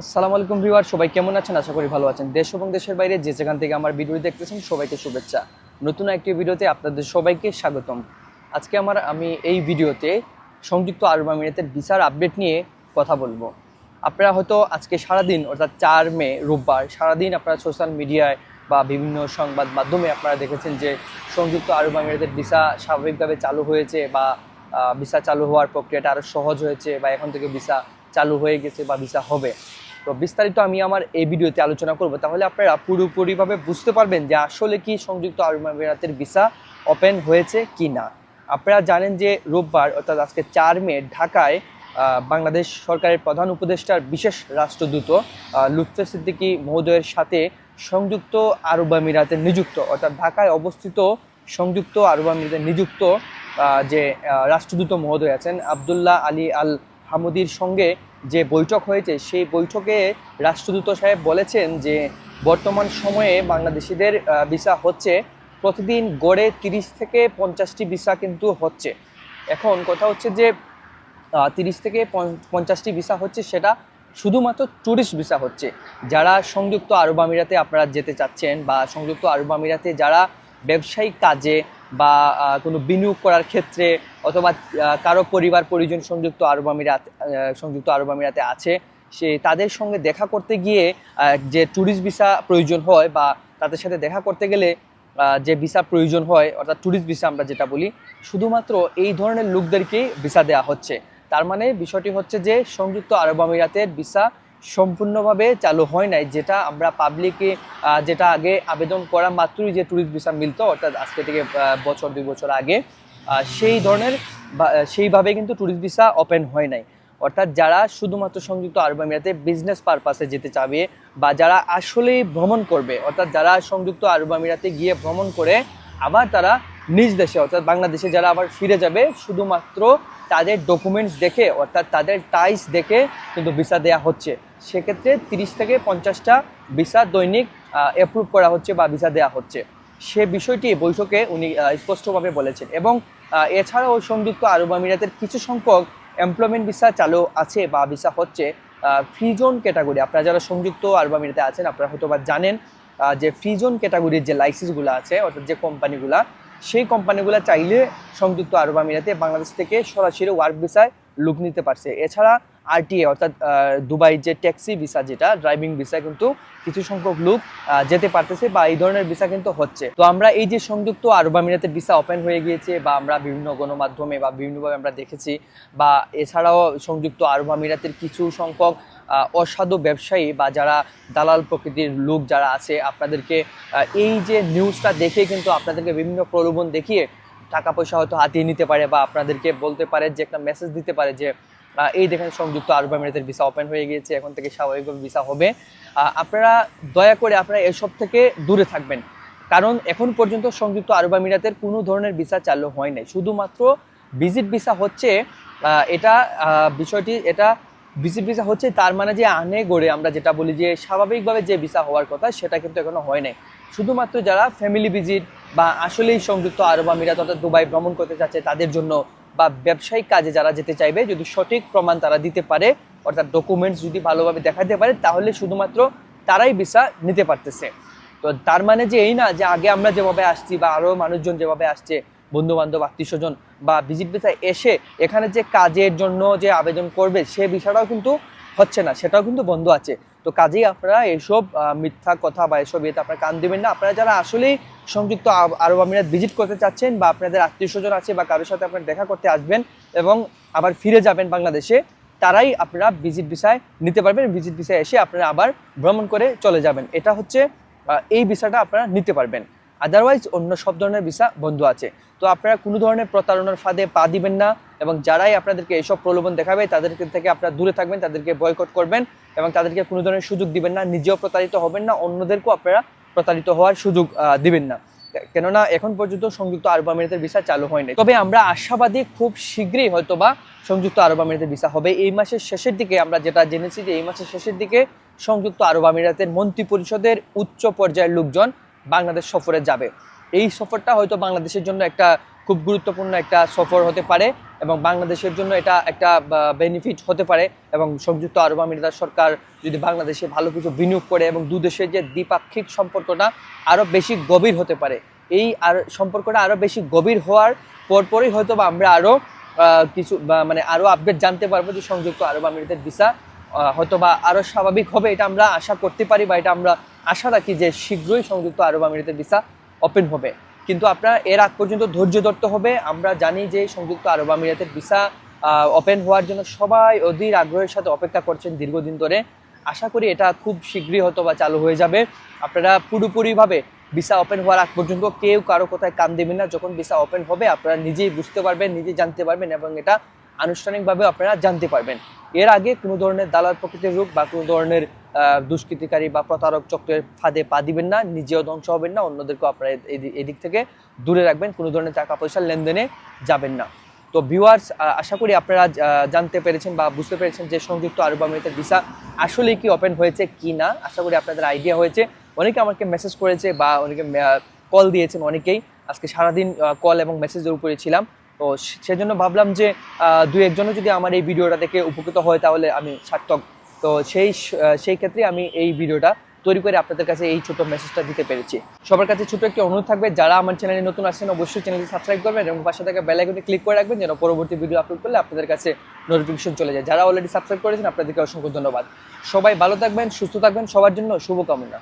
আসসালামু আলাইকুম ভিউয়ার সবাই কেমন আছেন? আশা করি ভালো আছেন। দেশ এবং দেশের বাইরে যে যেখান থেকে আমার ভিডিও দেখতেছেন, সবাইকে শুভেচ্ছা। নতুন একটি ভিডিওতে আপনাদের সবাইকে স্বাগতম। আজকে আমার, আমি এই ভিডিওতে সংযুক্ত আরব আমিরাতের ভিসার আপডেট নিয়ে কথা বলব। আপনারা হয়তো আজকে সারাদিন, অর্থাৎ চার মে, রোববার, সারাদিন আপনারা সোশ্যাল মিডিয়ায় বা বিভিন্ন সংবাদ মাধ্যমে আপনারা দেখেছেন যে সংযুক্ত আরব আমিরাতের ভিসা স্বাভাবিকভাবে চালু হয়েছে বা ভিসা চালু হওয়ার প্রক্রিয়াটা আরও সহজ হয়েছে বা এখন থেকে ভিসা চালু হয়ে গেছে বা ভিসা হবে। তো বিস্তারিত আমি আমার এই ভিডিওতে আলোচনা করব। তাহলে আপনারা পুরোপুরিভাবে বুঝতে পারবেন যে আসলে কি সংযুক্ত আরব আমিরাতের ভিসা ওপেন হয়েছে কি না আপনারা জানেন যে রোববার, অর্থাৎ আজকে চার মে, ঢাকায় বাংলাদেশ সরকারের প্রধান উপদেষ্টার বিশেষ রাষ্ট্রদূত লুৎফে সিদ্দিকী মহোদয়ের সাথে সংযুক্ত আরব আমিরাতে নিযুক্ত, অর্থাৎ ঢাকায় অবস্থিত সংযুক্ত আরব আমিরাতে নিযুক্ত যে রাষ্ট্রদূত মহোদয় আছেন, আবদুল্লাহ আলী আল হামুদির সঙ্গে যে বৈঠক হয়েছে, সেই বৈঠকে রাষ্ট্রদূত সাহেব বলেছেন যে বর্তমান সময়ে বাংলাদেশিদের ভিসা হচ্ছে, প্রতিদিন গড়ে তিরিশ থেকে পঞ্চাশটি ভিসা কিন্তু হচ্ছে। এখন কথা হচ্ছে যে তিরিশ থেকে পঞ্চাশটি ভিসা হচ্ছে, সেটা শুধুমাত্র ট্যুরিস্ট ভিসা হচ্ছে। যারা সংযুক্ত আরব আমিরাতে আপনারা যেতে চাচ্ছেন বা সংযুক্ত আরব আমিরাতে যারা ব্যবসায়িক কাজে বা কোনো বিনিয়োগ করার ক্ষেত্রে অথবা কারও পরিবার, পরিজন সংযুক্ত আরব আমিরাত সংযুক্ত আরব আমিরাতে আছে, সে তাদের সঙ্গে দেখা করতে গিয়ে যে ট্যুরিস্ট ভিসা প্রয়োজন হয় বা তাদের সাথে দেখা করতে গেলে যে ভিসা প্রয়োজন হয়, অর্থাৎ ট্যুরিস্ট ভিসা আমরা যেটা বলি, শুধুমাত্র এই ধরনের লোকদেরকেই ভিসা দেওয়া হচ্ছে। তার মানে বিষয়টি হচ্ছে যে, সংযুক্ত আরব আমিরাতের ভিসা সম্পূর্ণভাবে চালু হয় নাই, যেটা আমরা পাবলিকে যেটা আগে আবেদন করা মাত্রই যে ট্যুরিস্ট ভিসা মিলতো, অর্থাৎ আজকে থেকে বছর, দুই বছর আগে সেই ধরনের সেইভাবে কিন্তু ট্যুরিস্ট ভিসা ওপেন হয় নাই। অর্থাৎ যারা শুধুমাত্র সংযুক্ত আরব আমিরাতে বিজনেস পারপাসে যেতে চাবে বা যারা আসলেই ভ্রমণ করবে, অর্থাৎ যারা সংযুক্ত আরব আমিরাতে গিয়ে ভ্রমণ করে, আবার তারা নিজ দেশে, অর্থাৎ বাংলাদেশে যারা আবার ফিরে যাবে, শুধুমাত্র তাদের ডকুমেন্টস দেখে, অর্থাৎ তাদের টাইস দেখে কিন্তু ভিসা দেওয়া হচ্ছে। সেক্ষেত্রে তিরিশ থেকে পঞ্চাশটা ভিসা দৈনিক অ্যাপ্রুভ করা হচ্ছে বা ভিসা দেওয়া হচ্ছে। সে বিষয়টি বৈঠকে উনি স্পষ্টভাবে বলেছেন এবং এছাড়াও সংযুক্ত আরব আমিরাতের কিছু সংখ্যক এমপ্লয়মেন্ট ভিসা চালু আছে বা ভিসা হচ্ছে ফ্রি জোন ক্যাটাগরি আপনারা যারা সংযুক্ত আরব আমিরাতে আছেন, আপনারা হয়তো বা জানেন যে ফ্রি জোন ক্যাটাগরির যে লাইসেন্সগুলো আছে, অর্থাৎ যে কোম্পানিগুলা সেই কোম্পানিগুলো চাইলে সংযুক্ত আরব আমিরাতে বাংলাদেশ থেকে সরাসরি ওয়ার্ক ভিসায় লুক নিতে পারছে। এছাড়া আরটিএ অর্থাৎ দুবাই যে ট্যাক্সি ভিসা যেটা ড্রাইভিং ভিসা কিন্তু কিছু সংখ্যক লোক যেতে পারতেছে বা এই ধরনের ভিসা কিন্তু হচ্ছে। তো আমরা এই যে সংযুক্ত আরব আমিরাতের ভিসা ওপেন হয়ে গিয়েছে বা আমরা বিভিন্ন গণমাধ্যমে বা বিভিন্নভাবে আমরা দেখেছি বা এছাড়াও সংযুক্ত আরব আমিরাতের কিছু সংখ্যক অসাধু ব্যবসায়ী বা যারা দালাল প্রকৃতির লোক যারা আছে, আপনাদেরকে এই যে নিউজটা দেখে কিন্তু আপনাদেরকে বিভিন্ন প্রলোভন দেখিয়ে টাকা পয়সা হয়তো হাতিয়ে নিতে পারে বা আপনাদেরকে বলতে পারে যে একটা মেসেজ দিতে পারে যে এই দেখেন সংযুক্ত আরব আমিরাতের ভিসা ওপেন হয়ে গিয়েছে, এখন থেকে স্বাভাবিকভাবে ভিসা হবে। আপনারা দয়া করে আপনারা এসব থেকে দূরে থাকবেন। কারণ এখন পর্যন্ত সংযুক্ত আরব আমিরাতের কোনো ধরনের ভিসা চালু হয় নাই। শুধুমাত্র ভিজিট ভিসা হচ্ছে এটা বিষয়টি, এটা ভিজিট ভিসা হচ্ছে তার মানে যে আনে গড়ে আমরা যেটা বলি যে স্বাভাবিকভাবে যে ভিসা হওয়ার কথা সেটা কিন্তু এখনও হয় নাই। শুধুমাত্র যারা ফ্যামিলি ভিজিট বা আসলেই সংযুক্ত আরব আমিরাত অর্থাৎ দুবাই ভ্রমণ করতে চাচ্ছে তাদের জন্য বা ব্যবসায়িক কাজে যারা যেতে চাইবে, যদি সঠিক প্রমাণ তারা দিতে পারে, অর্থাৎ ডকুমেন্টস যদি ভালোভাবে দেখাতে পারে, তাহলে শুধুমাত্র তারাই ভিসা নিতে পারতেছে। তো তার মানে যে এই না যে আগে আমরা যেভাবে আসছি বা আরও মানুষজন যেভাবে আসছে বন্ধু বান্ধব আত্মীয় স্বজন বা ভিজিট ভিসায় এসে এখানে যে কাজের জন্য যে আবেদন করবে, সে বিষয়টাও কিন্তু হচ্ছে না, সেটাও কিন্তু বন্ধ আছে। তো কাজেই আপনারা এসব মিথ্যা কথা বা এসব ইয়েতে আপনারা কান দেবেন না। আপনারা যারা আসলেই সংযুক্ত আরব- আমিরাত ভিজিট করতে চাচ্ছেন বা আপনাদের আত্মীয় স্বজন আছে বা কারোর সাথে আপনারা দেখা করতে আসবেন এবং আবার ফিরে যাবেন বাংলাদেশে, তারাই আপনারা ভিজিট ভিসায় নিতে পারবেন। ভিজিট ভিসায় এসে আপনারা আবার ভ্রমণ করে চলে যাবেন। এটা হচ্ছে এই ভিসাটা আপনারা নিতে পারবেন। আদারওয়াইজ অন্য সব ধরনের ভিসা বন্ধ আছে। তো আপনারা কোনো ধরনের প্রতারণার ফাঁদে পা দিবেন না এবং যারাই আপনাদেরকে এইসব প্রলোভন দেখাবে, তাদেরকে থেকে আপনারা দূরে থাকবেন, তাদেরকে বয়কট করবেন এবং তাদেরকে কোনো ধরনের সুযোগ দিবেন না, নিজেও প্রতারিত হবেন না, অন্যদেরকেও আপনারা প্রতারিত হওয়ার সুযোগ দিবেন না। কেননা এখন পর্যন্ত সংযুক্ত আরব আমিরাতের ভিসা চালু হয়নি তবে আমরা আশাবাদী খুব শীঘ্রই হয়তোবা সংযুক্ত আরব আমিরাতের ভিসা হবে। এই মাসের শেষের দিকে আমরা যেটা জেনেছি যে এই মাসের শেষের দিকে সংযুক্ত আরব আমিরাতের মন্ত্রী পরিষদের উচ্চ পর্যায়ের লোকজন বাংলাদেশ সফরে যাবে। এই সফরটা হয়তো বাংলাদেশের জন্য একটা খুব গুরুত্বপূর্ণ একটা সফর হতে পারে এবং বাংলাদেশের জন্য এটা একটা বেনিফিট হতে পারে এবং সংযুক্ত আরব আমিরাত সরকার যদি বাংলাদেশে ভালো কিছু বিনিয়োগ করে এবং দু দেশের যে দ্বিপাক্ষিক সম্পর্কটা আরও বেশি গভীর হতে পারে। এই আর সম্পর্কটা আরও বেশি গভীর হওয়ার পরপরই হয়তো বা আমরা আরও কিছু মানে আরও আপডেট জানতে পারব যে সংযুক্ত আরব আমিরাতের ভিসা হয়তো বা আরও স্বাভাবিক হবে এটা আমরা আশা করতে পারি বা এটা আমরা আশা রাখি যে শীঘ্রই সংযুক্ত আরব আমিরাতের ভিসা ওপেন হবে। কিন্তু আপনার এর আগ পর্যন্ত ধৈর্য ধরতে হবে। আমরা জানি যে সংযুক্ত আরব আমিরাতের ভিসা ওপেন হওয়ার জন্য সবাই অধীর আগ্রহের সাথে অপেক্ষা করছেন দীর্ঘদিন ধরে। আশা করি এটা খুব শীঘ্রই হয়তো বা চালু হয়ে যাবে। আপনারা পুরোপুরিভাবে ভিসা ওপেন হওয়ার আগ পর্যন্ত কেউ কারও কোথায় কান দেবেন না। যখন ভিসা ওপেন হবে, আপনারা নিজেই বুঝতে পারবেন, নিজেই জানতে পারবেন এবং এটা আনুষ্ঠানিকভাবে আপনারা জানতে পারবেন। এর আগে কোনো ধরনের দালাল প্রকৃতির রূপ বা কোনো ধরনের দুষ্কৃতিকারী বা প্রতারক চক্রের ফাঁদে পা দিবেন না, নিজেও ধ্বংস হবেন না, অন্যদেরকেও আপনারা এদি- এদিক থেকে দূরে রাখবেন, কোনো ধরনের টাকা পয়সার লেনদেনে যাবেন না। তো ভিউয়ার্স আশা করি আপনারা জানতে পেরেছেন বা বুঝতে পেরেছেন যে সংযুক্ত আরব আমিরাতের ভিসা আসলে কি ওপেন হয়েছে, কি না। আশা করি আপনাদের আইডিয়া হয়েছে। অনেকে আমাকে মেসেজ করেছে বা অনেকে কল দিয়েছেন অনেকেই। আজকে সারাদিন কল এবং মেসেজের উপরে ছিলাম। তো সেজন্য ভাবলাম যে দু একজনও যদি আমার এই ভিডিওটা দেখে উপকৃত হয়, তাহলে আমি সার্থক তো সেই সেই ক্ষেত্রে আমি এই ভিডিওটা তৈরি করে আপনাদের কাছে এই ছোট মেসেজটা দিতে পেরেছি। সবার কাছে ছোট একটি অনুরোধ থাকবে, যারা আমার চ্যানেলে নতুন আসছেন, অবশ্যই চ্যানেলটি সাবস্ক্রাইব করবেন এবং পাশে থাকা বেল আইকনে ক্লিক করে রাখবেন, যেন পরবর্তী ভিডিও আপলোড করলে আপনাদের কাছে নোটিফিকেশন চলে যায়। যারা অলরেডি সাবস্ক্রাইব করেছেন, আপনাদেরকে অসংখ্য ধন্যবাদ। সবাই ভালো থাকবেন, সুস্থ থাকবেন, সবার জন্য শুভকামনা।